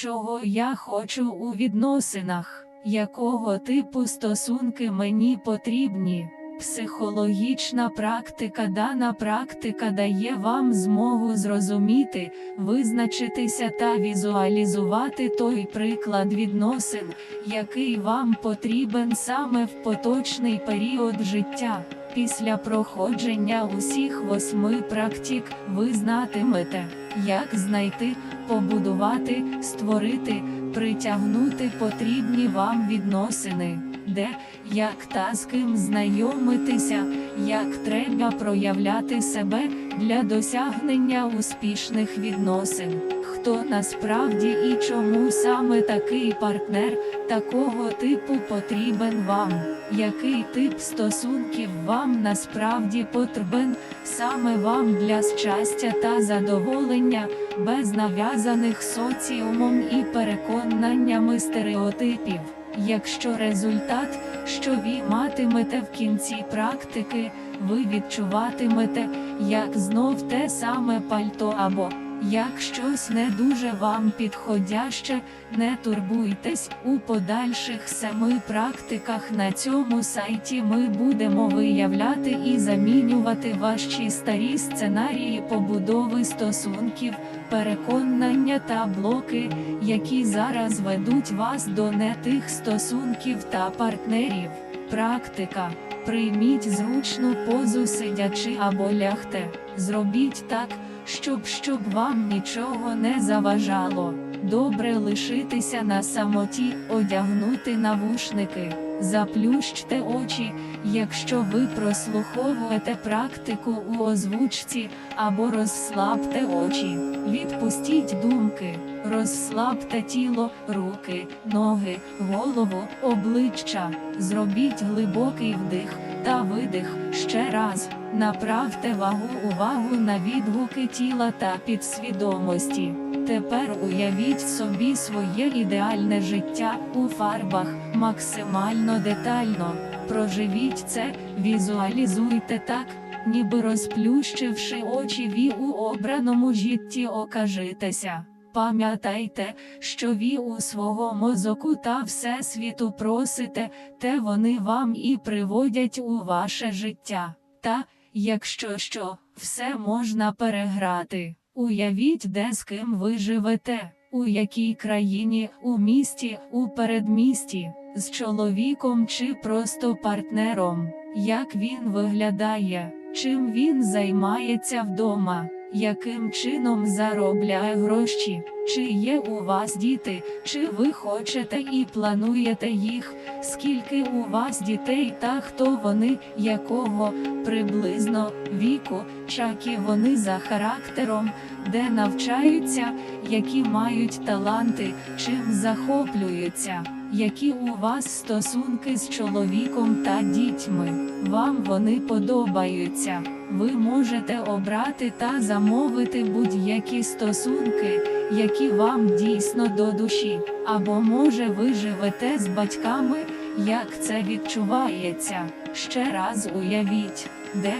чого я хочу у відносинах, якого типу стосунки мені потрібні. Психологічна практика дана практика дає вам змогу зрозуміти, визначитися та візуалізувати той приклад відносин, який вам потрібен саме в поточний період життя. Після проходження усіх восьми практик ви знатимете, як знайти, побудувати, створити, притягнути потрібні вам відносини, де, як та з ким знайомитися, як треба проявляти себе для досягнення успішних відносин. Хто насправді і чому саме такий партнер такого типу потрібен вам? Який тип стосунків вам насправді потрібен саме вам для щастя та задоволення, без нав'язаних соціумом і переконаннями стереотипів? Якщо результат, що ви матимете в кінці практики, ви відчуватимете, як знов те саме пальто або як щось не дуже вам підходяще, не турбуйтесь у подальших семи практиках на цьому сайті ми будемо виявляти і замінювати ваші старі сценарії побудови стосунків, переконання та блоки, які зараз ведуть вас до не тих стосунків та партнерів. Практика. Прийміть зручну позу сидячи або лягте. Зробіть так, щоб щоб вам нічого не заважало. Добре лишитися на самоті, одягнути навушники, заплющте очі, якщо ви прослуховуєте практику у озвучці, або розслабте очі, відпустіть думки, розслабте тіло, руки, ноги, голову, обличчя, зробіть глибокий вдих та видих ще раз. Направте вагу увагу на відгуки тіла та підсвідомості. Тепер уявіть собі своє ідеальне життя у фарбах максимально детально. Проживіть це, візуалізуйте так, ніби розплющивши очі ві у обраному житті окажитеся. Пам'ятайте, що ві у свого мозоку та всесвіту просите, те вони вам і приводять у ваше життя. Та, якщо що, все можна переграти. Уявіть, де з ким ви живете, у якій країні, у місті, у передмісті, з чоловіком чи просто партнером, як він виглядає, чим він займається вдома, яким чином заробляє гроші, чи є у вас діти, чи ви хочете і плануєте їх, скільки у вас дітей та хто вони, якого приблизно віку, чакі вони за характером, де навчаються, які мають таланти, чим захоплюються, які у вас стосунки з чоловіком та дітьми, вам вони подобаються. Ви можете обрати та замовити будь-які стосунки, які вам дійсно до душі, або може ви живете з батьками, як це відчувається. Ще раз уявіть, де,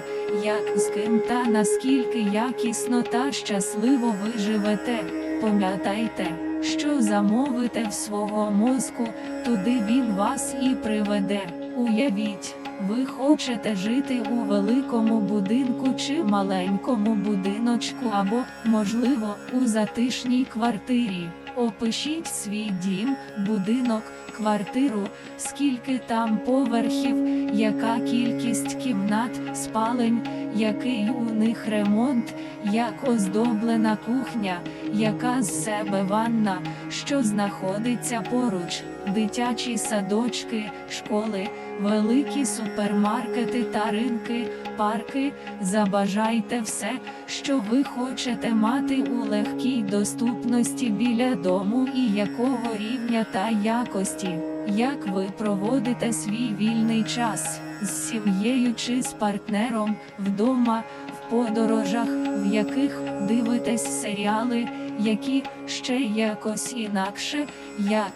як з ким та наскільки якісно та щасливо ви живете. Пам'ятайте, що замовите в свого мозку, туди він вас і приведе. Уявіть. Ви хочете жити у великому будинку чи маленькому будиночку, або, можливо, у затишній квартирі. Опишіть свій дім, будинок, квартиру, скільки там поверхів, яка кількість кімнат, спалень, який у них ремонт, як оздоблена кухня, яка з себе ванна, що знаходиться поруч, дитячі садочки, школи, великі супермаркети та ринки, парки. Забажайте все, що ви хочете мати у легкій доступності біля дому і якого рівня та якості. Як ви проводите свій вільний час? З сім'єю чи з партнером? Вдома, в подорожах, в яких дивитесь серіали, які ще якось інакше, як?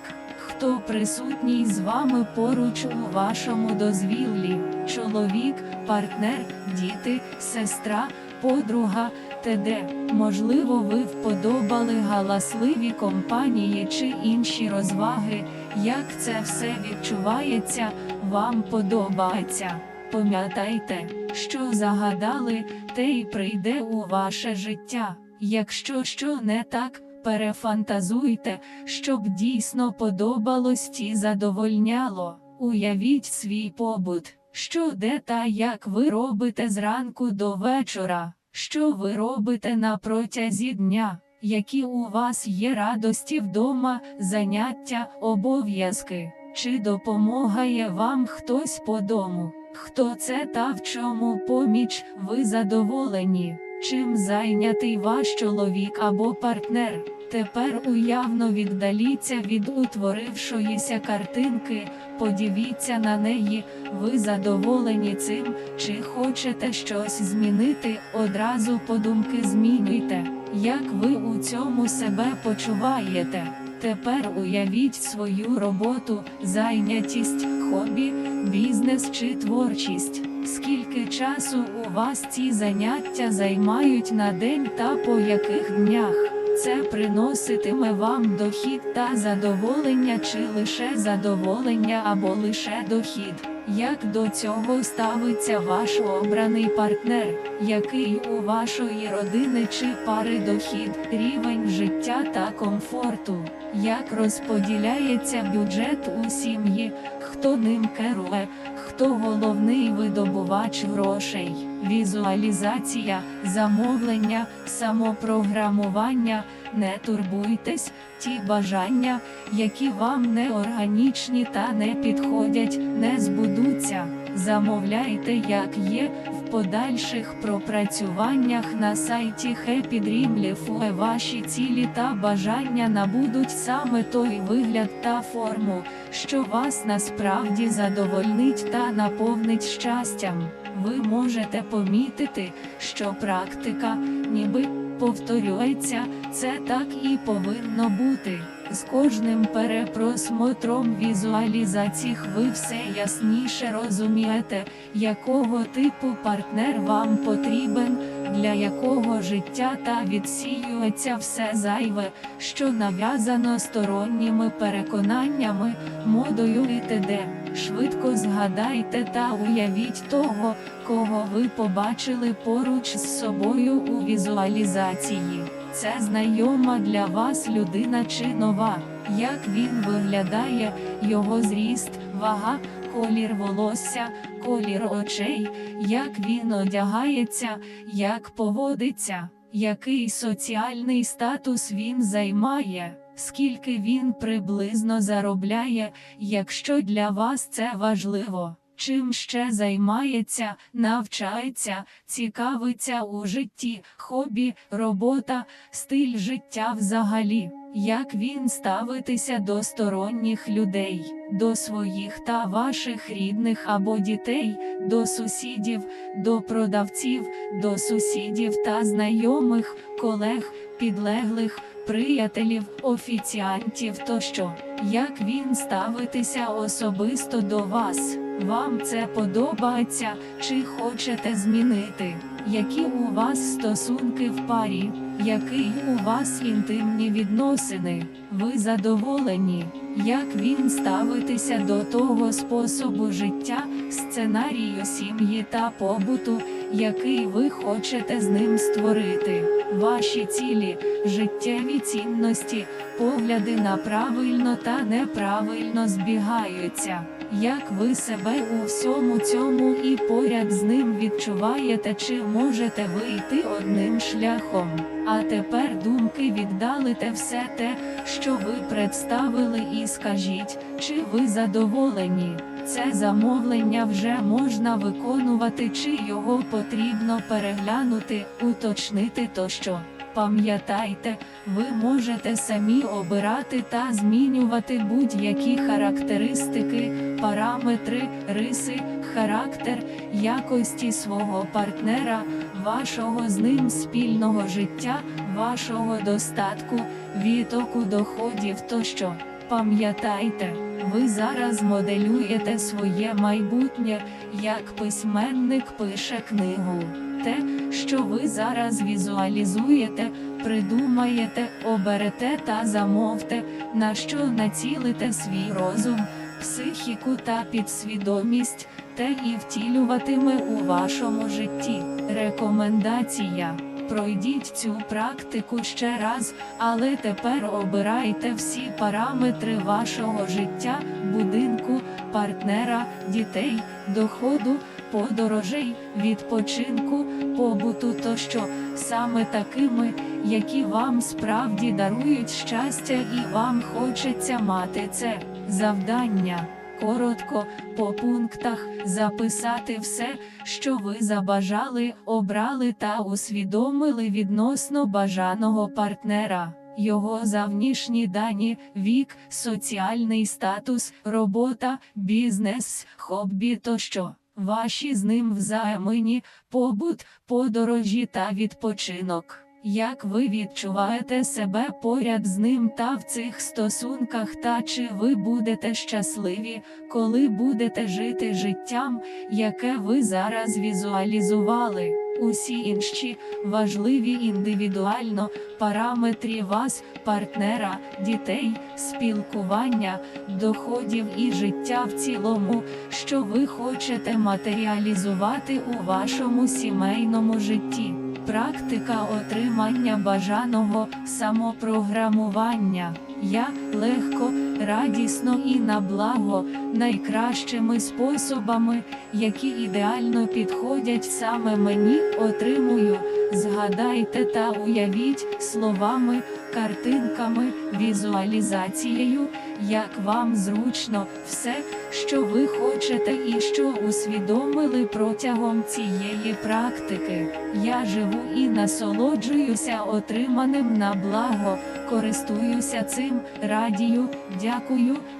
Хто присутній з вами поруч у вашому дозвіллі, чоловік, партнер, діти, сестра, подруга, ТД. Можливо, ви вподобали галасливі компанії чи інші розваги. Як це все відчувається, вам подобається. Пам'ятайте, що загадали, те й прийде у ваше життя. Якщо що не так, перефантазуйте, щоб дійсно подобалось ті задовольняло. Уявіть свій побут, що де та як ви робите зранку до вечора, що ви робите на протязі дня, які у вас є радості вдома, заняття, обов'язки, чи допомагає вам хтось по дому. Хто це та в чому поміч, ви задоволені, чим зайнятий ваш чоловік або партнер. Тепер уявно віддаліться від утворившоїся картинки, подивіться на неї, ви задоволені цим, чи хочете щось змінити, одразу подумки змінюйте, як ви у цьому себе почуваєте. Тепер уявіть свою роботу, зайнятість, хобі, бізнес чи творчість. Скільки часу у вас ці заняття займають на день та по яких днях? Це приноситиме вам дохід та задоволення чи лише задоволення або лише дохід. Як до цього ставиться ваш обраний партнер, який у вашої родини чи пари дохід, рівень життя та комфорту, як розподіляється бюджет у сім'ї, хто ним керує, хто головний видобувач грошей, візуалізація, замовлення, самопрограмування, не турбуйтесь, ті бажання, які вам не органічні та не підходять, не збудуться. Замовляйте, як є, в подальших пропрацюваннях на сайті Life ваші цілі та бажання набудуть саме той вигляд та форму, що вас насправді задовольнить та наповнить щастям. Ви можете помітити, що практика, ніби повторюється, це так і повинно бути. З кожним перепросмотром візуалізацій ви все ясніше розумієте, якого типу партнер вам потрібен, для якого життя та відсіюється все зайве, що нав'язано сторонніми переконаннями, модою і т.д. Швидко згадайте та уявіть того, кого ви побачили поруч з собою у візуалізації. Це знайома для вас людина чи нова, як він виглядає, його зріст, вага, колір волосся, колір очей, як він одягається, як поводиться, який соціальний статус він займає, скільки він приблизно заробляє, якщо для вас це важливо. Чим ще займається, навчається, цікавиться у житті, хобі, робота, стиль життя взагалі, як він ставитися до сторонніх людей, до своїх та ваших рідних або дітей, до сусідів, до продавців, до сусідів та знайомих, колег, підлеглих, приятелів, офіціантів тощо, як він ставитися особисто до вас. Вам це подобається, чи хочете змінити? Які у вас стосунки в парі, Які у вас інтимні відносини? Ви задоволені? Як він ставитися до того способу життя, сценарію сім'ї та побуту, який ви хочете з ним створити? Ваші цілі, життєві цінності, погляди на правильно та неправильно збігаються. Як ви себе у всьому цьому і поряд з ним відчуваєте, чи можете вийти одним шляхом? А тепер думки віддалите все те, що ви представили, і скажіть, чи ви задоволені? Це замовлення вже можна виконувати, чи його потрібно переглянути, уточнити тощо. Пам'ятайте, ви можете самі обирати та змінювати будь-які характеристики, параметри, риси, характер, якості свого партнера, вашого з ним спільного життя, вашого достатку, відтоку доходів тощо. Пам'ятайте, ви зараз моделюєте своє майбутнє, як письменник пише книгу. те, що ви зараз візуалізуєте, придумаєте, оберете та замовте, на що націлите свій розум, психіку та підсвідомість, те і втілюватиме у вашому житті. Рекомендація. Пройдіть цю практику ще раз, але тепер обирайте всі параметри вашого життя, будинку, партнера, дітей, доходу, подорожей, відпочинку, побуту тощо, саме такими, які вам справді дарують щастя і вам хочеться мати це завдання. Коротко, по пунктах, записати все, що ви забажали, обрали та усвідомили відносно бажаного партнера, його завнішні дані, вік, соціальний статус, робота, бізнес, хобі тощо. Ваші з ним взаємині, побут, подорожі та відпочинок. Як ви відчуваєте себе поряд з ним та в цих стосунках, та чи ви будете щасливі, коли будете жити життям, яке ви зараз візуалізували? Усі інші важливі індивідуально параметри вас, партнера, дітей, спілкування, доходів і життя в цілому, що ви хочете матеріалізувати у вашому сімейному житті. Практика отримання бажаного самопрограмування. Я легко, радісно і на благо, найкращими способами, які ідеально підходять саме мені, отримую. Згадайте та уявіть словами, картинками, візуалізацією, як вам зручно все, що ви хочете і що усвідомили протягом цієї практики. Я живу і насолоджуюся отриманим на благо, користуюся цим, радію, дякую,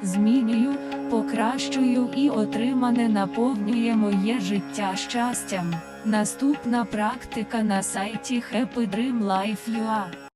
змінюю, покращую і отримане наповнює моє життя щастям. Наступна практика на сайті Happy Dream Life.ua